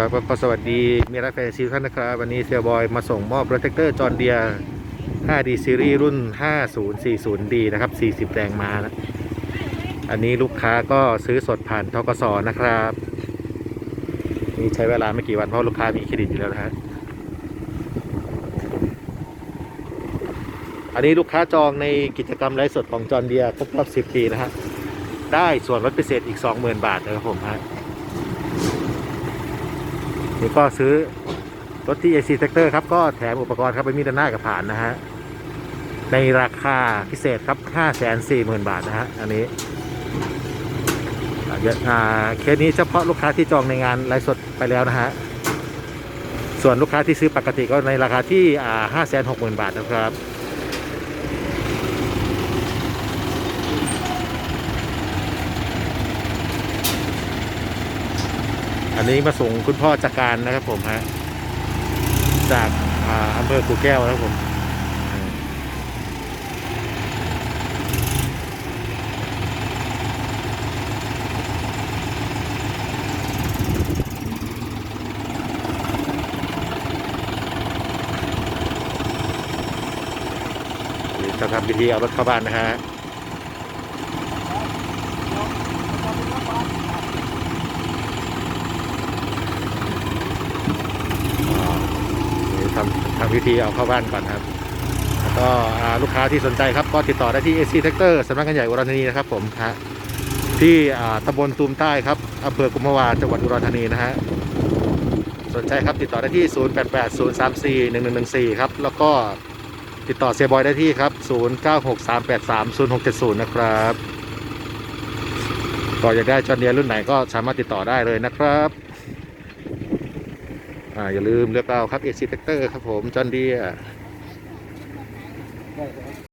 ครับก็สวัสดีมีรักแฟนซีท่านนะครับ วันนี้เซียบอยมาส่งมอบโปรเทคเตอร์จอร์เดีย 5D ซีรีส์รุ่น 5040D นะครับ 40 แรงมานะ อันนี้ลูกค้าก็ซื้อสดผ่านทกสนะครับ นี่ใช้เวลาไม่กี่วันเพราะลูกค้ามีเครดิตอยู่แล้วนะฮะอันนี้ลูกค้าจองในกิจกรรมไลฟ์สดของจอร์เดียครบรอบ 10 ปีนะฮะได้ส่วนลดพิเศษอีก 20,000 บาทนะครับผมฮะ นี่ก็ซื้อรถที่ AC Sector ครับ ก็แถมอุปกรณ์ครับไปมีดหน้ากับผ่านนะฮะ ในราคาพิเศษครับ 540,000 บาทนะฮะ อันนี้เดี๋ยวอ่าเคสนี้เฉพาะลูกค้าที่จองในงานไลฟ์สดไปแล้วนะฮะ ส่วนลูกค้าที่ซื้อปกติก็ในราคาที่อ่า560,000 บาทนะครับ อันนี้มาส่งคุณพ่อจากการนะครับผมฮะจากอำเภอกูแก้วนะครับผมอ่าเดี๋ยวจะทำพิธีเอารถเข้าบ้านนะฮะ เดี๋ยว ทำทำพิธีเอาเข้าบ้านก่อนครับแล้วก็ลูกค้าที่สนใจครับก็ติดต่อได้ที่ AC Sector สำนักงานใหญ่อุรธานีนะครับผมฮะที่ตำบลตูมใต้ครับอำเภอกุมภาวาจังหวัดอุรธานีนะฮะสนใจครับติดต่อได้ที่ 0880341114 ครับ แล้วก็ติดต่อเซียบอยได้ที่ครับ 0963830670 นะครับก็อยากได้จอเนียรุ่นไหนก็สามารถติดต่อได้เลยนะครับ อ่าอย่าลืมเลือกเอาครับ AC Factor ครับผมจอนเดีย